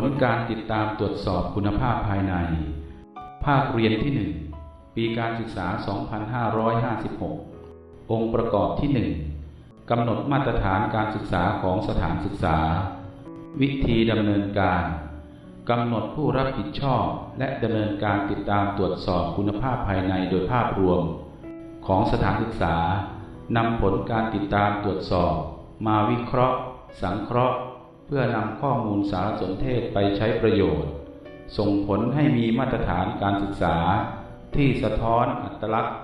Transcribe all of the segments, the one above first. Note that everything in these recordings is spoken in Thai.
ผลการติดตามตรวจสอบคุณภาพภายใน ภาคเรียนที่ 1 ปีการศึกษา 2556 องค์ประกอบที่ 1 กำหนดมาตรฐานการศึกษาของสถานศึกษา วิธีดำเนินการกำหนดผู้รับผิดชอบ และดำเนินการติดตามตรวจสอบคุณภาพภายในโดยภาพรวม ของสถานศึกษานำผลการติดตามตรวจสอบ มาวิเคราะห์ สังเคราะห์ พื่อนำข้อมูลสารสนเทศไปใช้ประโยชน์ ส่งผลให้มีมาตรฐานการศึกษา ที่สะท้อนอัตลักษณ์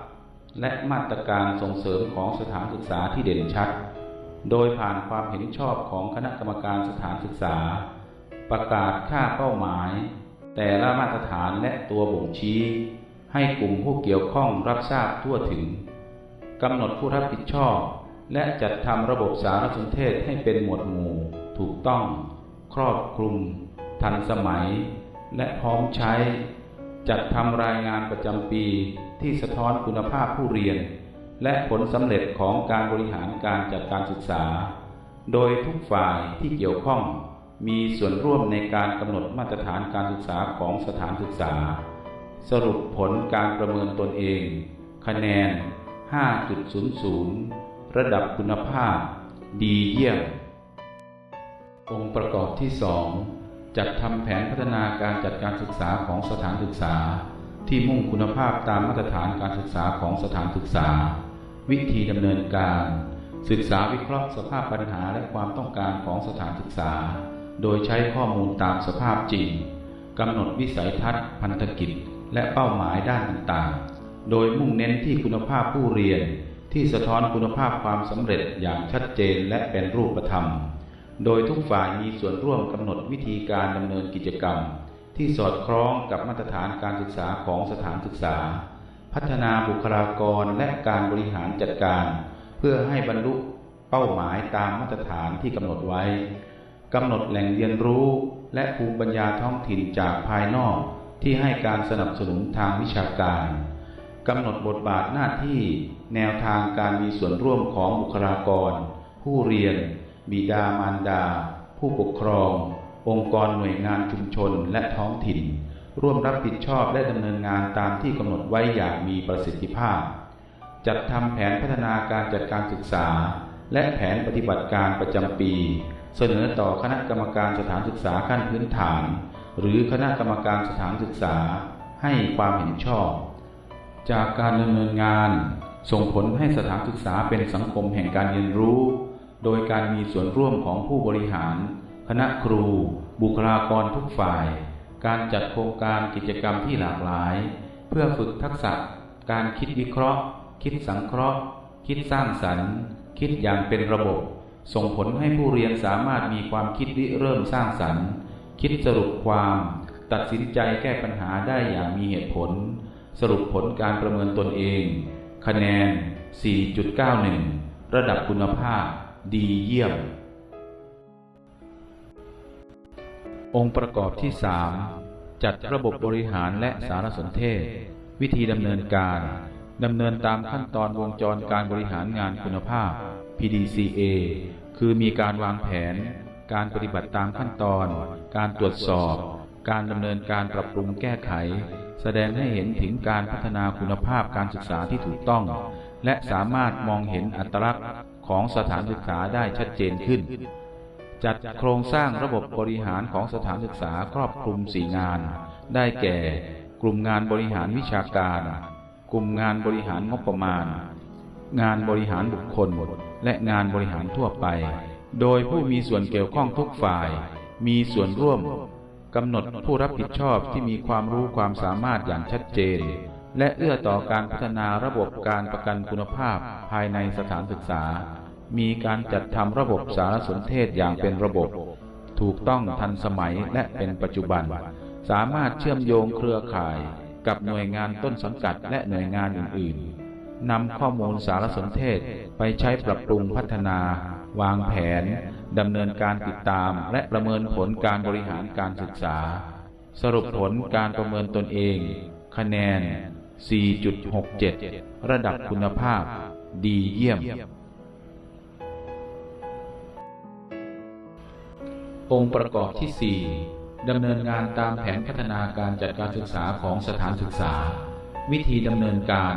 และมาตรการส่งเสริมของสถานศึกษาที่เด่นชัด โดยผ่านความเห็นชอบของคณะกรรมการสถานศึกษา ประกาศค่าเป้าหมาย แต่ละมาตรฐานและตัวบ่งชี้ ให้กลุ่มผู้เกี่ยวข้องรับทราบทั่วถึงกำหนดผู้รับผิดชอบ และจัดทำระบบสารสนเทศให้เป็นหมวดหมู่ ถูกต้อง ครอบคลุม ทันสมัย และพร้อมใช้ จัดทำรายงานประจำปีที่สะท้อนคุณภาพผู้เรียน และผลสำเร็จของการบริหารการจัดการศึกษา โดยทุกฝ่ายที่เกี่ยวข้อง มีส่วนร่วมในการกำหนดมาตรฐานการศึกษาของสถานศึกษา สรุปผลการประเมินตนเอง คะแนน 5.00 ระดับคุณภาพ ดีเยี่ยม องค์ประกอบที่2จัดทำแผนพัฒนาการจัดการศึกษาของสถานศึกษา ที่มุ่งคุณภาพตามมาตรฐานการศึกษาของสถานศึกษา วิธีดำเนินการ ศึกษาวิเคราะห์สภาพปัญหาและความต้องการของสถานศึกษา โดยใช้ข้อมูลตามสภาพจริงกำหนดวิสัยทัศน์ พันธกิจ และเป้าหมายด้านต่างๆ โดยมุ่งเน้นที่คุณภาพผู้เรียน ที่สะท้อนคุณภาพความสำเร็จอย่างชัดเจนและเป็นรูปธรรม โดยทุกฝ่ายมีส่วนร่วมกำหนดวิธีการดำเนินกิจกรรม ที่สอดคล้องกับมาตรฐานการศึกษาของสถานศึกษา พัฒนาบุคลากรและการบริหารจัดการ เพื่อให้บรรลุเป้าหมายตามมาตรฐานที่กำหนดไว้กำหนดแหล่งเรียนรู้ และภูมิปัญญาท้องถิ่นจากภายนอกที่ให้การสนับสนุนทางวิชาการกำหนดบทบาทหน้าที่ แนวทางการมีส่วนร่วมของบุคลากร ผู้เรียน บิดามารดา ผู้ปกครอง องค์กรหน่วยงานชุมชนและท้องถิ่น ร่วมรับผิดชอบและดำเนินงานตามที่กำหนดไว้อย่างมีประสิทธิภาพ จัดทำแผนพัฒนาการจัดการศึกษา และแผนปฏิบัติการประจำปี เสนอต่อคณะกรรมการสถานศึกษาขั้นพื้นฐาน หรือคณะกรรมการสถานศึกษาให้ความเห็นชอบ จากการดำเนินงานส่งผลให้สถานศึกษาเป็นสังคมแห่งการเรียนรู้ โดยการมีส่วนร่วมของผู้บริหาร คณะครู บุคลากรทุกฝ่าย การจัดโครงการกิจกรรมที่หลากหลาย เพื่อฝึกทักษะ การคิดวิเคราะห์ คิดสังเคราะห์ คิดสร้างสรรค์ คิดอย่างเป็นระบบ ส่งผลให้ผู้เรียนสามารถมีความคิดริเริ่มสร้างสรรค์ คิดสรุปความ ตัดสินใจแก้ปัญหาได้อย่างมีเหตุผล สรุปผลการประเมินตนเอง คะแนน 4.91 ระดับคุณภาพ ดีเยี่ยม องค์ประกอบที่3จัดระบบบริหารและสารสนเทศ วิธีดำเนินการดำเนินตามขั้นตอนวงจรการบริหารงานคุณภาพ PDCA คือมีการวางแผน การปฏิบัติตามขั้นตอน การตรวจสอบ การดำเนินการปรับปรุงแก้ไข แสดงให้เห็นถึงการพัฒนาคุณภาพการศึกษาที่ถูกต้อง และสามารถมองเห็นอัตลักษณ์ ของสถานศึกษาได้ชัดเจนขึ้น จัดโครงสร้างระบบบริหารของสถานศึกษาครอบคลุมสี่งาน ได้แก่ กลุ่มงานบริหารวิชาการ กลุ่มงานบริหารงบประมาณ งานบริหารบุคคล และงานบริหารทั่วไป โดยผู้มีส่วนเกี่ยวข้องทุกฝ่าย มีส่วนร่วมกำหนดผู้รับผิดชอบที่มีความรู้ความสามารถอย่างชัดเจน และเอื้อต่อการพัฒนาระบบการประกันคุณภาพภายในสถานศึกษา มีการจัดทำระบบสารสนเทศอย่างเป็นระบบ ถูกต้องทันสมัยและเป็นปัจจุบัน สามารถเชื่อมโยงเครือข่าย กับหน่วยงานต้นสังกัดและหน่วยงานอื่น ๆนำข้อมูลสารสนเทศไปใช้ปรับปรุงพัฒนา วางแผนดำเนินการติดตาม และประเมินผลการบริหารการศึกษา สรุปผลการประเมินตนเอง คะแนน 4.67 ระดับคุณภาพ ดีเยี่ยม องค์ประกอบที่ 4ดำเนินงานตามแผนพัฒนาการจัดการศึกษาของสถานศึกษา วิธีดำเนินการ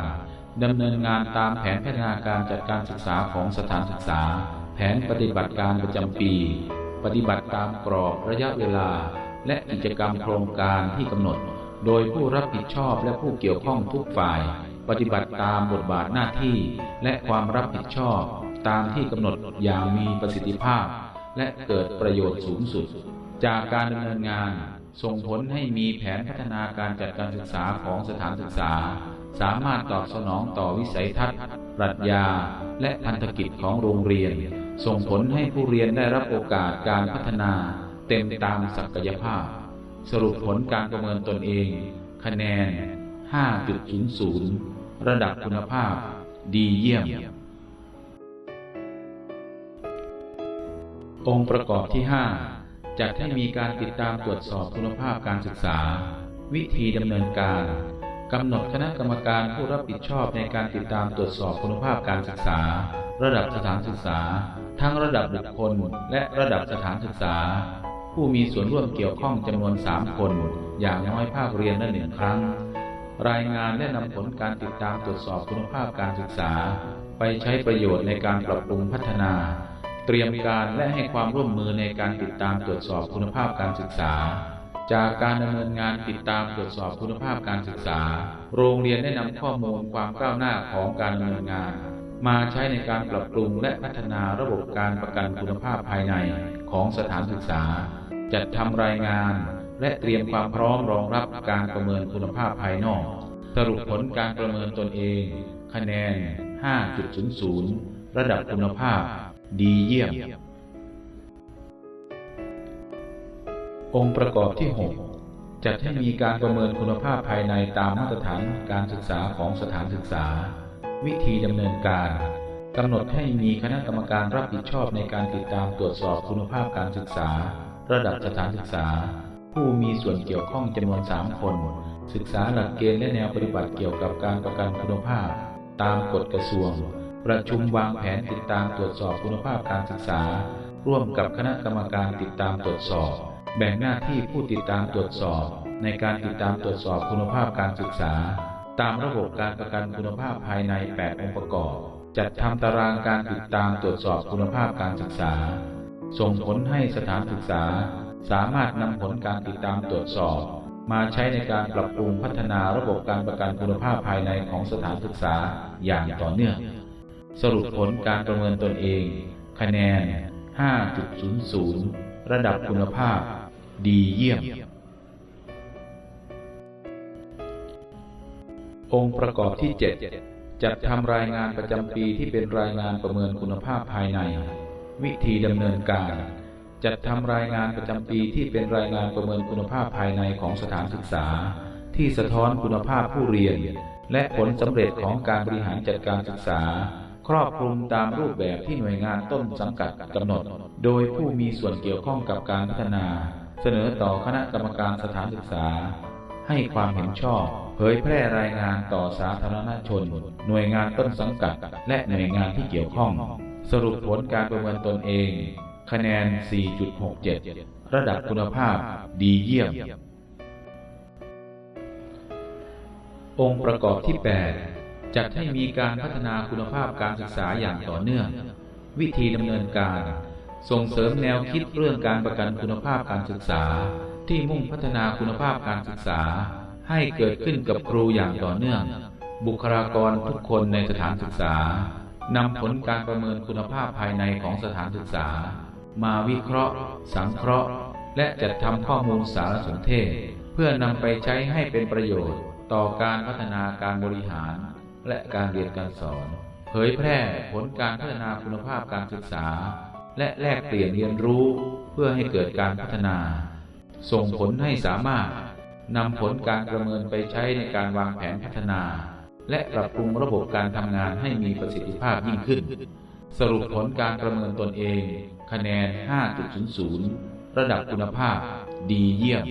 ดำเนินงานตามแผนพัฒนาการจัดการศึกษาของสถานศึกษา แผนปฏิบัติการประจำปี ปฏิบัติตามกรอบระยะเวลา และกิจกรรมโครงการที่กำหนด โดยผู้รับผิดชอบและผู้เกี่ยวข้องทุกฝ่าย ปฏิบัติตามบทบาทหน้าที่ และความรับผิดชอบ ตามที่กำหนดอย่างมีประสิทธิภาพ และเกิดประโยชน์สูงสุด จากการดำเนินงาน ส่งผลให้มีแผนพัฒนาการจัดการศึกษาของสถานศึกษา สามารถตอบสนองต่อวิสัยทัศน์ปรัชญา และพันธกิจของโรงเรียน ส่งผลให้ผู้เรียนได้รับโอกาสการพัฒนา เต็มตามศักยภาพ สรุปผลการประเมินตนเอง คะแนน 5.00 ระดับคุณภาพ ดีเยี่ยม องค์ประกอบที่ 5 จัดให้มีการติดตามตรวจสอบคุณภาพการศึกษา วิธีดำเนินการกำหนดคณะกรรมการผู้รับผิดชอบในการติดตามตรวจสอบคุณภาพการศึกษา ระดับสถานศึกษา ทั้งระดับบุคคลและระดับสถานศึกษา ผู้มีส่วนร่วมเกี่ยวข้องจำนวน3คน อย่างน้อยภาคเรียนละหนึ่งครั้ง รายงานและนำผลการติดตามตรวจสอบคุณภาพการศึกษา ไปใช้ประโยชน์ในการปรับปรุงพัฒนา เตรียมการและให้ความร่วมมือในการติดตามตรวจสอบคุณภาพการศึกษา จากการดำเนินงานติดตามตรวจสอบคุณภาพการศึกษา โรงเรียนได้นำข้อมูลความก้าวหน้าของการดำเนินงานมาใช้ในการปรับปรุงและพัฒนาระบบการประกันคุณภาพภายในของสถานศึกษา จัดทำรายงาน และเตรียมความพร้อมรองรับการประเมินคุณภาพภายนอก สรุปผลการประเมินตนเอง คะแนน 5.00 ระดับคุณภาพ ดีเยี่ยม องค์ประกอบที่ 6 จัดให้มีการประเมินคุณภาพภายในตามมาตรฐานการศึกษาของสถานศึกษา วิธีดำเนินการกำหนดให้มีคณะกรรมการรับผิดชอบในการติดตามตรวจสอบคุณภาพการศึกษา ระดับสถานศึกษา ผู้มีส่วนเกี่ยวข้องจำนวน 3 คน ศึกษาหลักเกณฑ์และแนวปฏิบัติเกี่ยวกับการประกันคุณภาพ ตามกฎกระทรวง ประชุมวางแผนติดตามตรวจสอบคุณภาพการศึกษา ร่วมกับคณะกรรมการติดตามตรวจสอบ แบ่งหน้าที่ผู้ติดตามตรวจสอบ ในการติดตามตรวจสอบคุณภาพการศึกษา ตามระบบการประกันคุณภาพภายใน 8 องค์ประกอบ จัดทำตารางการติดตามตรวจสอบคุณภาพการศึกษา ส่งผลให้สถานศึกษา สามารถนำผลการติดตามตรวจสอบ มาใช้ในการปรับปรุงพัฒนาระบบการประกันคุณภาพภายในของสถานศึกษาอย่างต่อเนื่อง สรุปผลการประเมินตนเอง คะแนน 5.00 ระดับคุณภาพ ดีเยี่ยม องค์ประกอบที่ 7 จัดทำรายงานประจำปีที่เป็นรายงานประเมินคุณภาพภายใน วิธีดำเนินการ จัดทำรายงานประจำปีที่เป็นรายงานประเมินคุณภาพภายในของสถานศึกษา ที่สะท้อนคุณภาพผู้เรียน และผลสำเร็จของการบริหารจัดการศึกษา ครอบคลุมตามรูปแบบที่หน่วยงานต้นสังกัดกำหนด โดยผู้มีส่วนเกี่ยวข้องกับการพัฒนา เสนอต่อคณะกรรมการสถานศึกษา ให้ความเห็นชอบเผยแพร่รายงานต่อสาธารณชน หน่วยงานต้นสังกัด และหน่วยงานที่เกี่ยวข้อง สรุปผลการประเมินตนเอง คะแนน 4.67 ระดับคุณภาพดีเยี่ยม องค์ประกอบที่ 8 จัดให้มีการพัฒนาคุณภาพการศึกษาอย่างต่อเนื่อง วิธีดำเนินการ ส่งเสริมแนวคิดเรื่องการประกันคุณภาพการศึกษา ที่มุ่งพัฒนาคุณภาพการศึกษา ให้เกิดขึ้นกับครูอย่างต่อเนื่อง บุคลากรทุกคนในสถานศึกษา นำผลการประเมินคุณภาพภายในของสถานศึกษา มาวิเคราะห์ สังเคราะห์ และจัดทำข้อมูลสารสนเทศ เพื่อนำไปใช้ให้เป็นประโยชน์ ต่อการพัฒนาการบริหาร และการเรียนการสอน เผยแพร่ผลการพัฒนาคุณภาพการศึกษา และแลกเปลี่ยนเรียนรู้ เพื่อให้เกิดการพัฒนา ส่งผลให้สามารถนำผลการประเมินไปใช้ในการวางแผนพัฒนา และปรับปรุงระบบการทำงานให้มีประสิทธิภาพยิ่งขึ้น สรุปผลการประเมินตนเอง คะแนน 5.00 ระดับคุณภาพ ดีเยี่ยม